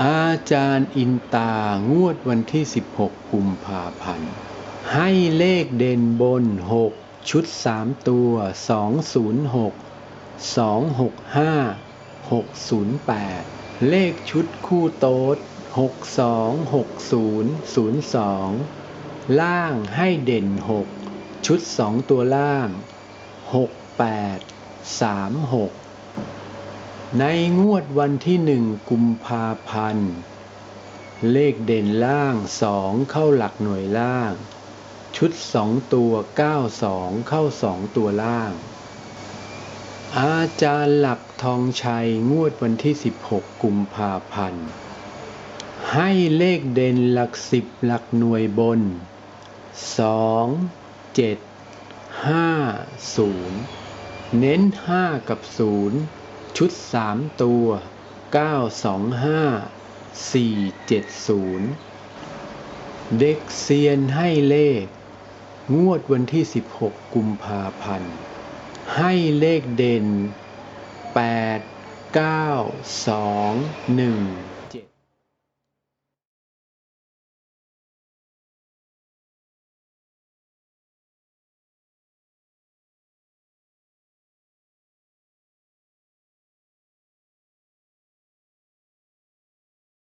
อาจารย์อินตางวดวันที่ 16 กุมภาพันธ์ ให้เลขเด่นบน 6 ชุด 3 ตัว 206 265 608 เลขชุดคู่โต๊ด 6260 02 ล่างให้เด่น 6 ชุด 2 ตัวล่าง 68 36 ในงวดวันที่หนึ่งกุมภาพันธ์ เลขเด่นล่างสองเข้าหลักหน่วยล่าง ชุดสองตัวเก้าสองเข้าสองตัวล่าง อาจารย์หลักทองชัยงวดวันที่ 16 กุมภาพันธ์ ให้เลขเด่นหลักสิบหลักหน่วยบนสองเจ็ดห้าศูนย์เน้นห้ากับศูนย์ ชุดสามตัว 925 470 เด็กเซียนให้เลข งวดวันที่ 16 กุมภาพันธ์ ให้เลขเด่น 8 9 2 1